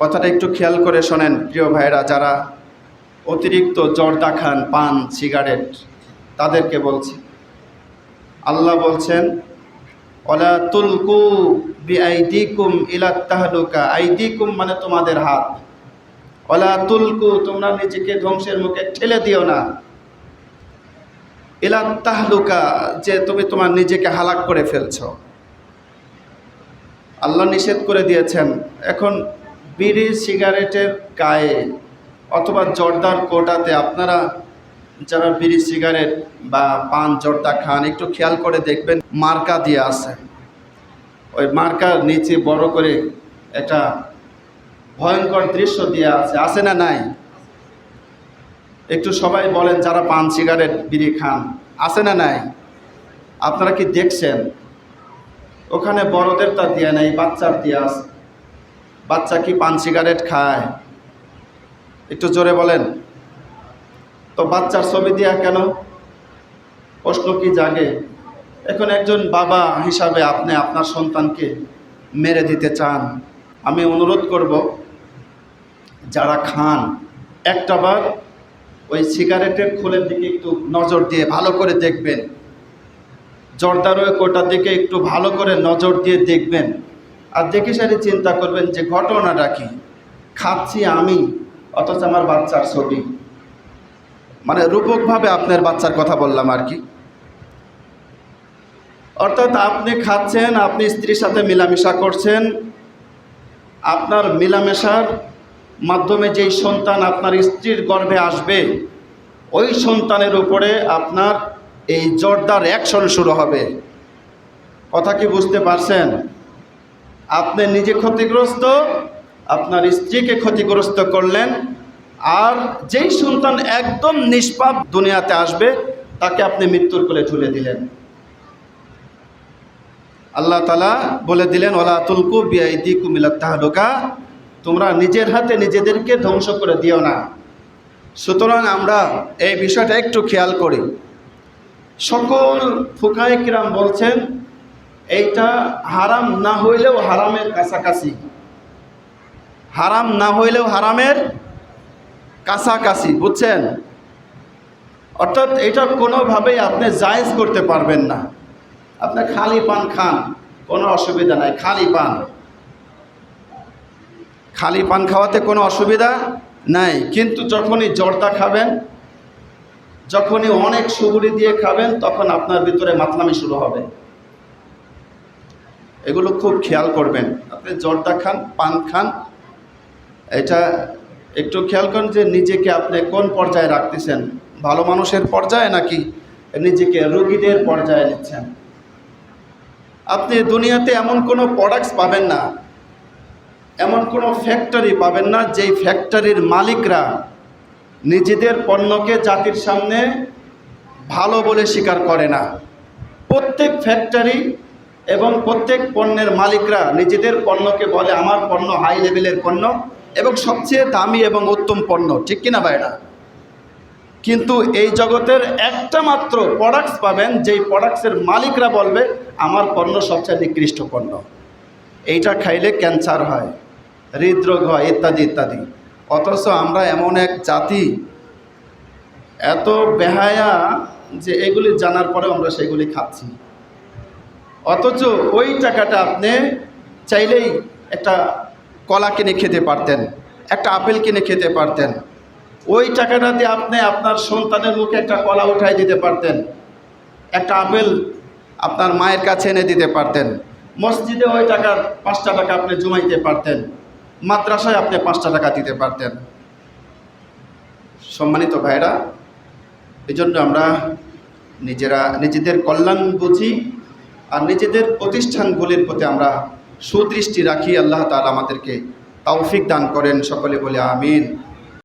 কথাটা একটু খেয়াল করে শোনেন, প্রিয় ভাইরা যারা অতিরিক্ত জর্দা খান, পান, সিগারেট তাদেরকে বলছি। আল্লাহ বলছেন, ওলা তুলকু বি আইদিকুম ইলা তাহলুকা। আইদিকুম মানে তোমাদের হাত। অলা তুলকু, তোমরা নিজেকে ধ্বংসের মুখে ঠেলে দিও না। ইলা তাহলুকা, যে তুমি তোমার নিজেকে হালাক করে ফেলছো। আল্লাহ নিষেধ করে দিয়েছেন। এখন বিড়ি, সিগারেটের গায়ে অথবা জর্দার কোটাতে আপনারা যারা বিড়ি, সিগারেট বা পান, জর্দা খান, একটু খেয়াল করে দেখবেন মার্কা দিয়ে আছে। ওই মার্কার নিচে বড় করে একটা ভয়ঙ্কর দৃশ্য দিয়ে আছে। আছে না নাই? একটু সবাই বলেন যারা পান, সিগারেট, বিড়ি খান, আছে না নাই? আপনারা কি দেখছেন? ওখানে বড়দের তা দিয়ে নেই, বাচ্চার দিয়ে আছে। বাচ্চা কি পান সিগারেট খায়? একটু জোরে বলেন। তো বাচ্চার ছবি দেওয়া কেন? প্রশ্ন কি জাগে? এখন একজন বাবা হিসাবে আপনি আপনার সন্তানকে মেরে দিতে চান। আমি অনুরোধ করব, যারা খান একটাবার ওই সিগারেটের খোলের দিকে একটু নজর দিয়ে ভালো করে দেখবেন। জর্দার কোটার দিকে একটু ভালো করে নজর দিয়ে দেখবেন। আর দেখে সারি চিন্তা করবেন যে ঘটনাটা কি? খাচ্ছি আমি, অথচ আমার বাচ্চার ছবি। মানে রূপকভাবে আপনার বাচ্চার কথা বললাম আর কি। অর্থাৎ আপনি খাচ্ছেন, আপনি স্ত্রীর সাথে মেলামেশা করছেন। আপনার মেলামেশার মাধ্যমে যেই সন্তান আপনার স্ত্রীর গর্ভে আসবে, ওই সন্তানের উপরে আপনার এই জর্দার অ্যাকশন শুরু হবে। কথা কি বুঝতে পারছেন? আপনি নিজে ক্ষতিগ্রস্ত, আপনার স্ত্রীকে ক্ষতিগ্রস্ত করলেন, আর যেই সন্তান একদম নিষ্পাপ দুনিয়াতে আসবে, তাকে আপনি মৃত্যুর কোলে ঠুলে দিলেন। আল্লাহ তালা বলে দিলেন ওলা তুলকু বিআইদি কুমিল্লা তাহলুকা তোমরা নিজের হাতে নিজেদেরকে ধ্বংস করে দিও না। সুতরাং আমরা এই বিষয়টা একটু খেয়াল করি। সকল ফুকায় কিরাম বলছেন এইটা হারাম না হইলেও হারামের কাছাকাছি। হারাম না হইলেও হারামের কাছাকাছি, বুঝছেন? অর্থাৎ এটা কোনোভাবেই আপনি জায়েজ করতে পারবেন না। আপনি খালি পান খান, কোনো অসুবিধা নাই, খালি পান। খালি পান খাওয়াতে কোনো অসুবিধা নাই, কিন্তু যখনই জর্দা খাবেন, যখনই অনেক সুগুড়ি দিয়ে খাবেন, তখন আপনার ভিতরে মাতলামি শুরু হবে। এগুলো খুব খেয়াল করবেন। আপনি জর্দা খান, পান খান। এটা একটু খেয়াল করেন যে নিজেকে আপনি কোন পর্যায়ে রাখতেছেন? ভালো মানুষের পর্যায়ে নাকি নিজেকে রোগীদের পর্যায়ে নিচ্ছেন? আপনি দুনিয়াতে এমন কোনো প্রোডাক্টস পাবেন না, এমন কোনো ফ্যাক্টরি পাবেন না, যেই ফ্যাক্টরির মালিকরা নিজেদের পণ্যকে জাতির সামনে ভালো বলে স্বীকার করে না। প্রত্যেক ফ্যাক্টরি এবং প্রত্যেক পণ্যের মালিকরা নিজেদের পণ্যকে বলে, আমার পণ্য হাই লেভেলের পণ্য এবং সবচেয়ে দামি এবং উত্তম পণ্য। ঠিক কিনা ভাইরা কিন্তু এই জগতের একটা মাত্র প্রোডাক্টস পাবেন, যেই প্রোডাক্টসের মালিকরা বলবে, আমার পণ্য সবচেয়ে নিকৃষ্ট পণ্য। এইটা খাইলে ক্যান্সার হয়, হৃদরোগ হয়, ইত্যাদি ইত্যাদি। অথচ আমরা এমন এক জাতি, এত বেহায়া যে এগুলি জানার পরে আমরা সেগুলি খাচ্ছি। অথচ ওই টাকাটা আপনি চাইলেই একটা কলা কিনে খেতে পারতেন, একটা আপেল কিনে খেতে পারতেন। ওই টাকাটা দিয়ে আপনি আপনার সন্তানের মুখে একটা কলা উঠাই দিতে পারতেন, একটা আপেল আপনার মায়ের কাছে এনে দিতে পারতেন। মসজিদে ওই টাকার পাঁচটা টাকা আপনি জমাইতে পারতেন, মাদ্রাসায় আপনি পাঁচটা টাকা দিতে পারতেন। সম্মানিত ভাইরা এই আমরা নিজেরা, নিজেদের কল্যাণ বুঝি আর নিজেদের প্রতিষ্ঠানগুলির প্রতি আমরা সুদৃষ্টি রাখি। আল্লাহ তালা আমাদেরকে তৌফিক দান করেন। সকলে বলে আমিন।